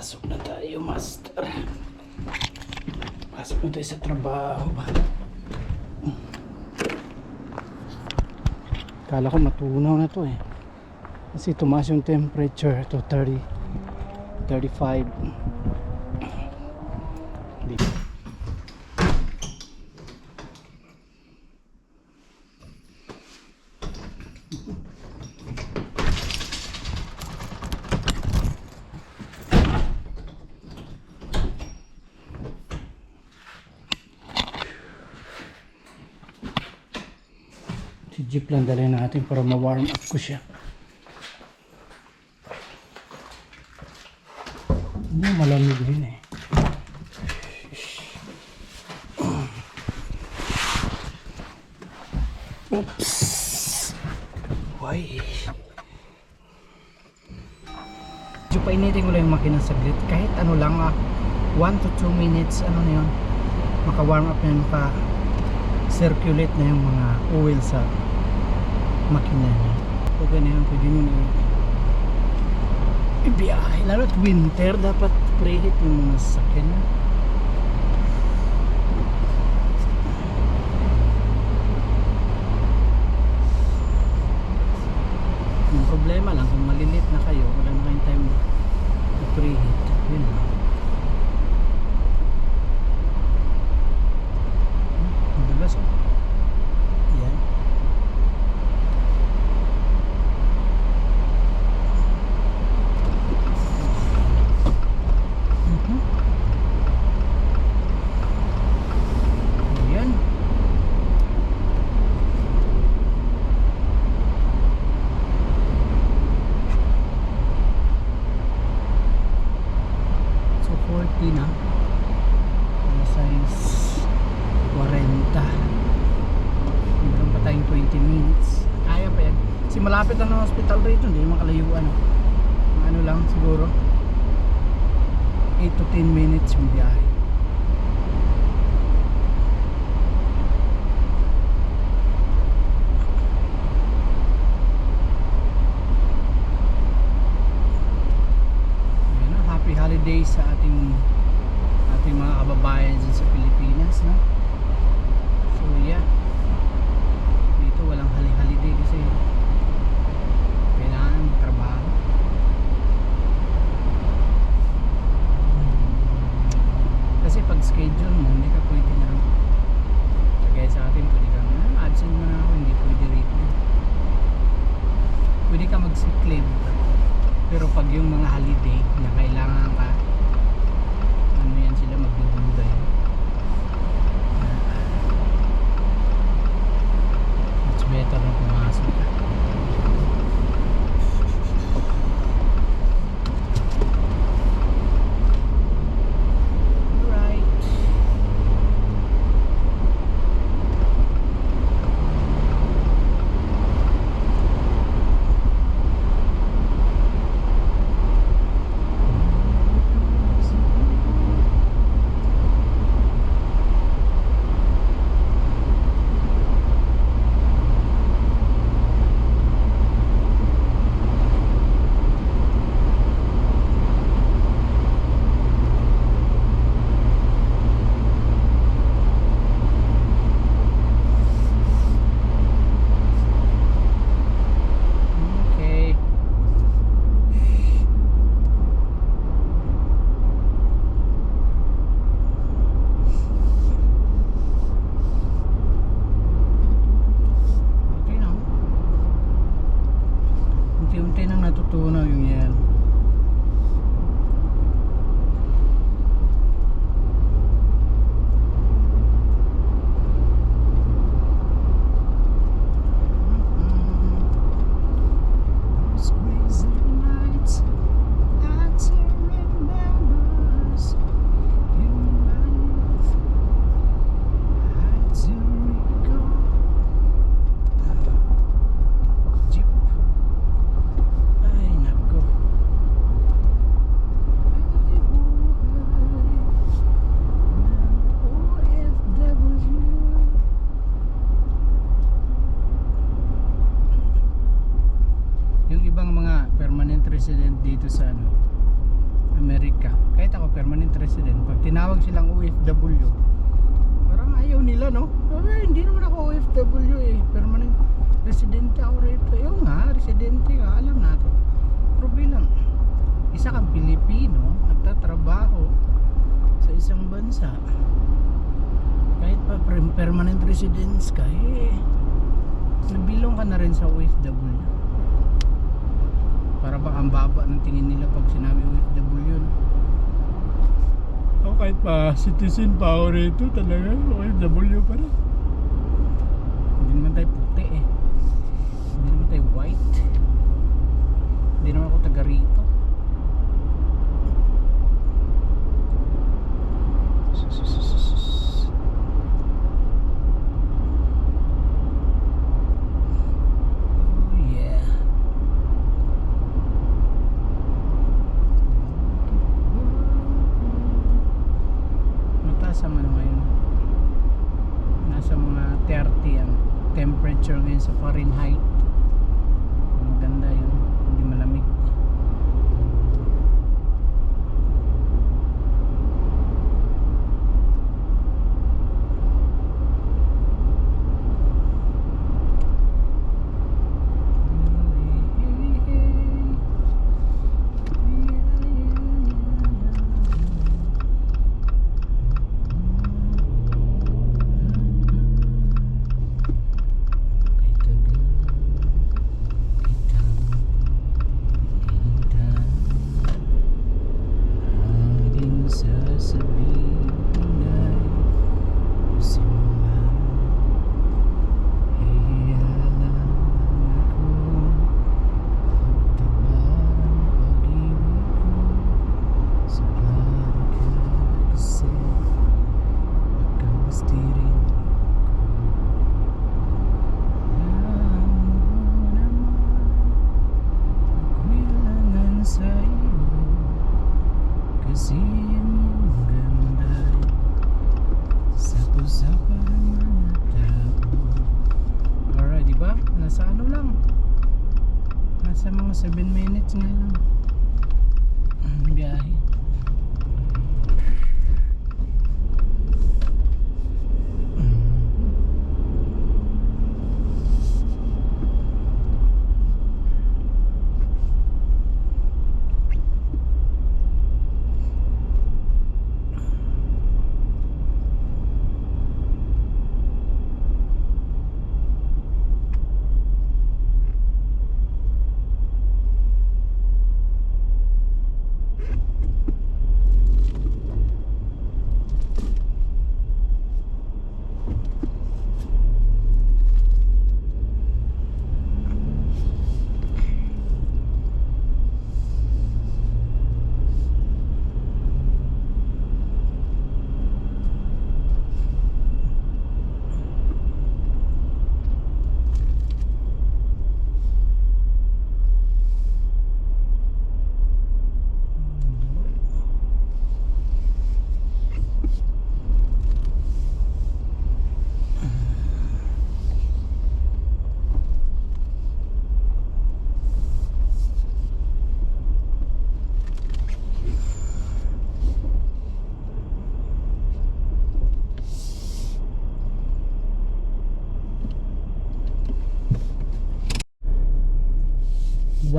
Pasok na tayo, master. Pasok na tayo sa trabaho ba? Kala ko matunaw na to eh. Kasi tumaas yung temperature to 30, 35. Jeep lang dalhin natin para ma-warm up ko siya. Hindi, malamig din eh. Oops! Why? Medyo painitin ko lang yung makina saglit. Kahit ano lang, 1 to 2 minutes, ano na yun, maka-warm up na yun, maka-circulate na yung mga oil sa makina niya. Na yun, pwede nyo na. Ibiyahe, lalo at winter, dapat preheat yung mga sasakyan. Yung problema lang, kung malilit na kayo, wala na kayong time to preheat. Yun lang. Hmm, Ang dulas oh. Yan. Mhm. Ayan. So 40 na. Ano size 40. Meron pa tayong 20 minutes. Kaya pa yan. Kasi malapit lang ng hospital rito. Hindi naman kalayuan. Oh. Mga Ano lang siguro. 8 to 10 minutes yung biyahe. Ayan na, happy holidays sa ating ating mga kababayan dyan sa Pilipinas no? so yeah dito walang hali-holiday kasi kailangan magtrabaho kasi pag schedule mo hindi ka pwede na kagaya sa atin pwede ka ah, absent mo na ako hindi pwede rito pwede leave pero pag yung mga holiday na kailangan ka ano yan sila magdudugay much Pilipino, nagtatrabaho sa isang bansa, kahit pa per- permanent residence ka, eh, nabilong ka na rin sa OFW. Para bang ang baba ng tingin nila pag sinabi OFW, no? Ako kahit pa citizen pa ako rito talaga, OFW pa rin.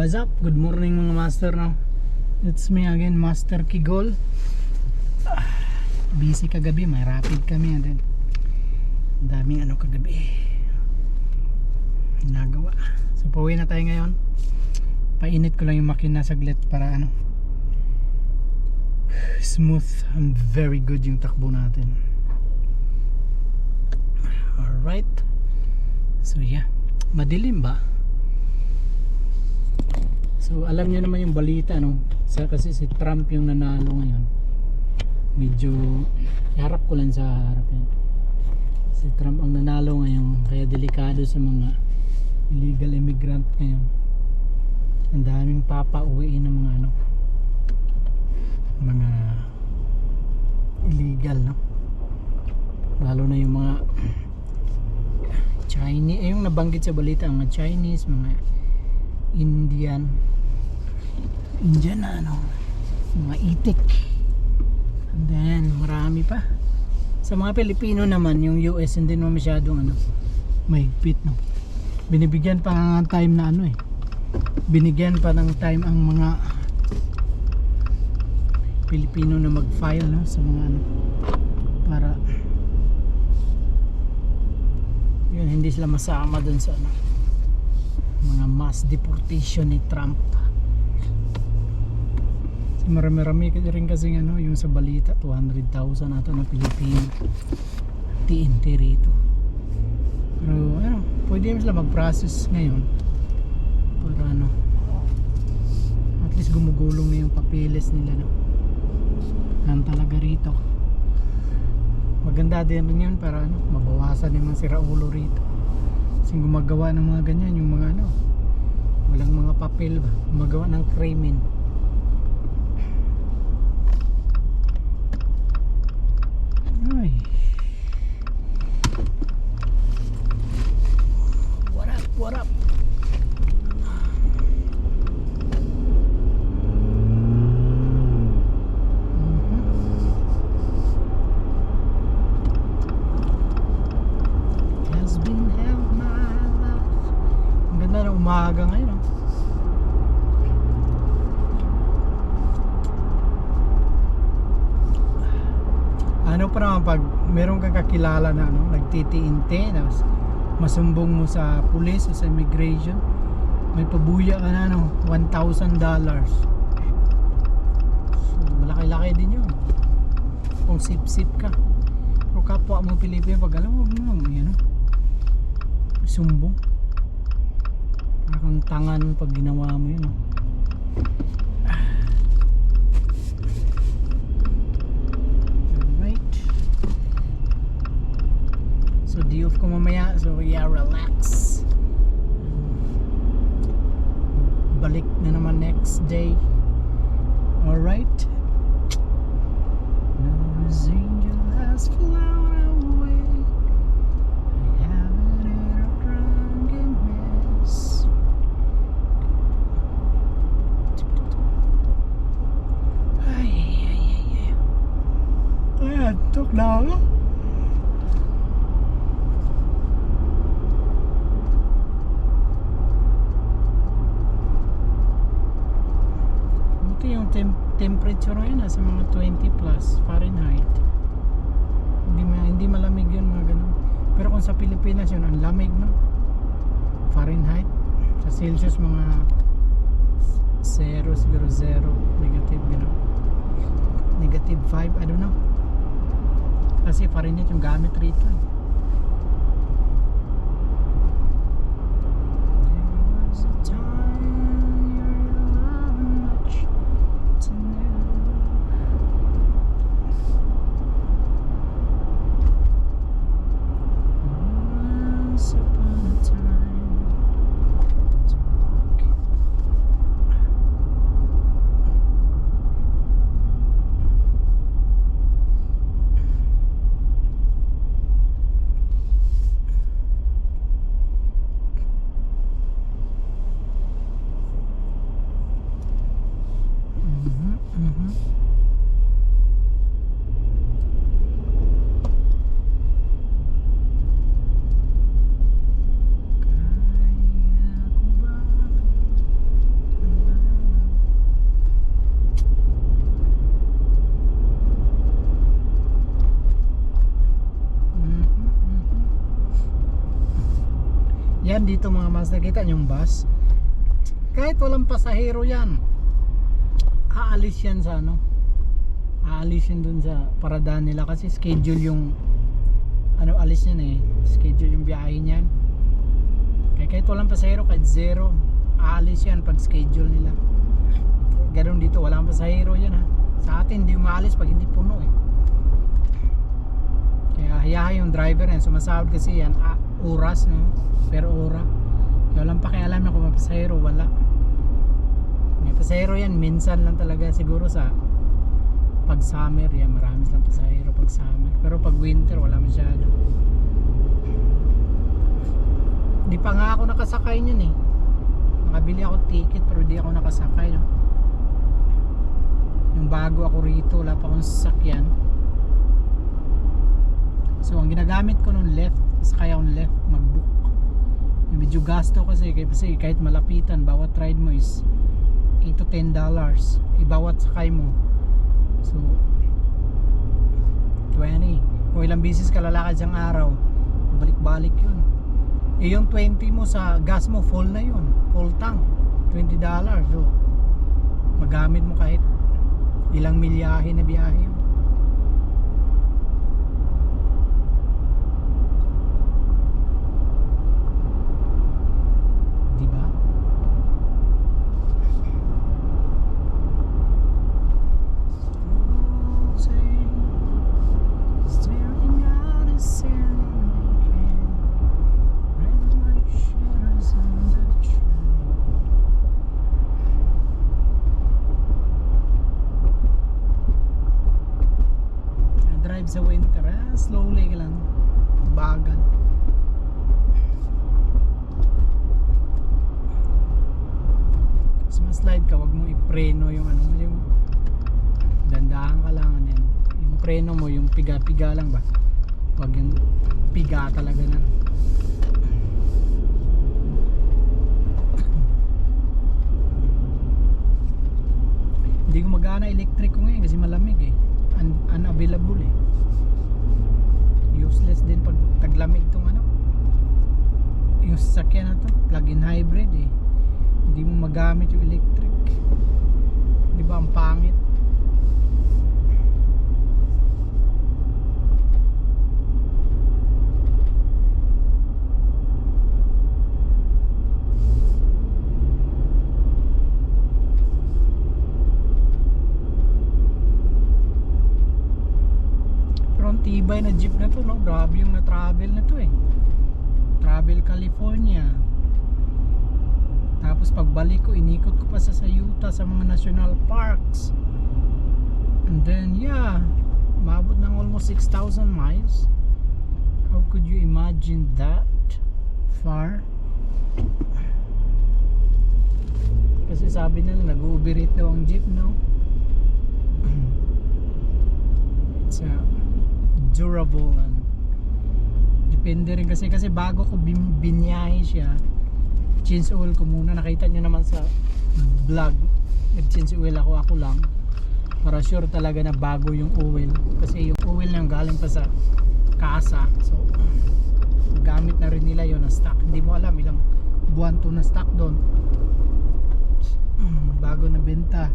What's up? Good morning mga master no. It's me again, Master Kigol. Ah, Busy kagabi, may rapid kami din. Daming ano kagabi. Nagawa. So pauwi na tayo ngayon. Painit ko lang yung makina saglit para ano. Smooth and very good yung takbo natin. Alright. So yeah. Madilim ba? So alam niyo naman yung balita no. Sa, kasi si Trump yung nanalo ngayon. Medyo harap ko lang sa harap yan. Si Trump ang nanalo ngayon kaya delikado sa mga illegal immigrant ngayon. Ang daming papauwiin ng mga ano mga illegal no. Lalo na yung mga Chinese, eh, yung nabanggit sa balita, mga Chinese, mga Indian Indian na ano mga itik. And then marami pa. Sa mga Pilipino naman yung US hindi naman masyadong ano mahigpit no? Binibigyan pa ng time na ano eh. Binigyan pa ng time ang mga Pilipino na mag-file no, sa mga ano para yun hindi sila masama dun sa ano mga mass deportation ni Trump marami-rami rin kasi ano yung sa balita 200,000 ata na Pilipino. TNT rito. Pero ano pwede sila mag-process ngayon para ano at least gumugulong na yung papeles nila no? Yan talaga rito. Maganda din rin yun para ano mabawasan yung mga siraulo rito. Kasi gumagawa ng mga ganyan yung mga ano walang mga papel ba? Gumagawa ng krimen ay what up what up has been held my life. Ang ganda ng umaga ngayon. Oh. Ano pa naman pag kakilala na ano, nagtitiinte, na masumbong mo sa police o sa immigration, may pabuya ka na ano, $1,000. So, malaki-laki din yun. Kung sip-sip ka. Pero kapwa mo Pilipino, pag alam mo, mo, yan o. Sumbong. Parang tangan pag ginawa mo yun. Oh. Off ko mamaya. So, yeah, relax. Balik na naman next day. Alright. Angel temperature ngayon nasa mga 20 plus Fahrenheit. Hindi hindi malamig yun mga ganun. Pero kung sa Pilipinas yun, ang lamig no. Fahrenheit. Sa Celsius mga 0 siguro 0 negative gano'n. Negative 5, I don't know. Kasi Fahrenheit yung gamit rito eh. There was a time you loved much to know. Once upon a time to walk. Mhm, mhm. Kaya ko ba Mhm, mhm. Yan dito mga mas nakita yung bus. Kahit walang pasahero yan. Aalis yan sa ano. Aalis yan dun sa paradaan nila kasi schedule yung ano alis yan eh. Schedule yung biyahe niyan. Kaya kahit walang pasahero, kahit zero, aalis yan pag schedule nila. Ganun dito, walang pasahero yan ha. Sa atin, hindi umaalis pag hindi puno eh. Kaya hayahay yung driver yan, sumasahod kasi yan, ah, oras no, per ora. Kaya walang pakialam kung may pasahero, wala. May pasahero yan, minsan lang talaga siguro sa pag summer, yan, marami silang pasahero pag summer. Pero pag winter, wala masyado. Di pa nga ako nakasakay niyan eh. Nakabili ako ticket pero di ako nakasakay no. Yung bago ako rito wala pa akong sasakyan so ang ginagamit ko nung left sakay akong left mag-book. Medyo gasto kasi kasi kahit malapitan bawat ride mo is 8 to 10 dollars. Ibawat sakay mo. So 20 kung ilang bisis ka lalakad siyang araw balik-balik yun. Eh yung 20 mo sa gas mo full na yun. Full tank 20 dollars. So magamit mo kahit ilang milyahe na biyahe yun di ba? Staring out a ceiling weekend Red like shadows on the train drive sa winter ah, slowly ka lang bagal Mas ma-slide ka, wag mo ipreno yung ano mo yung dandahan ka lang ano yan. Yung preno mo, yung piga-piga lang ba? Wag yung piga talaga na. Hindi ko magana electric ko ngayon kasi malamig eh. Un- unavailable eh. Useless din pag taglamig tong ano. Yung sasakyan na to, plug-in hybrid eh hindi mo magamit yung electric di ba ang pangit pero ang tibay na jeep na to no grabe yung na travel na to eh travel California tapos pagbalik ko, inikot ko pa sa sa Utah sa mga national parks. And then, yeah, maabot ng almost 6,000 miles. How could you imagine that far? Kasi sabi nila, nag-overheat daw ang jeep, no? It's uh, durable and depende rin kasi kasi bago ko bin- binyahe siya change oil ko muna. Nakita nyo naman sa vlog nag change oil ako ako lang. Para sure talaga na bago yung oil. Kasi yung oil nang galing pa sa kasa so gamit na rin nila yon na stock. Hindi mo alam ilang buwan to na stock doon. Bago na benta.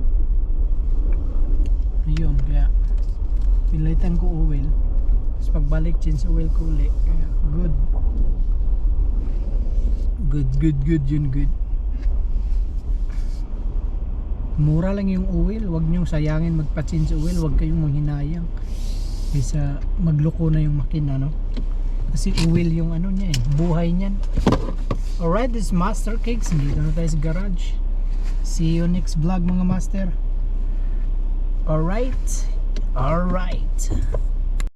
Ayun kaya pinalitan ko oil tapos pagbalik change oil ko ulit kaya good. Good good good yun good. Mura lang yung oil wag nyong sayangin magpa-change oil wag kayong manghinayang. Kaysa magloko na yung makina no? Kasi oil yung ano niya eh. Buhay niyan. Alright this is master cakes dito na tayo sa garage. See you next vlog mga master. Alright. Alright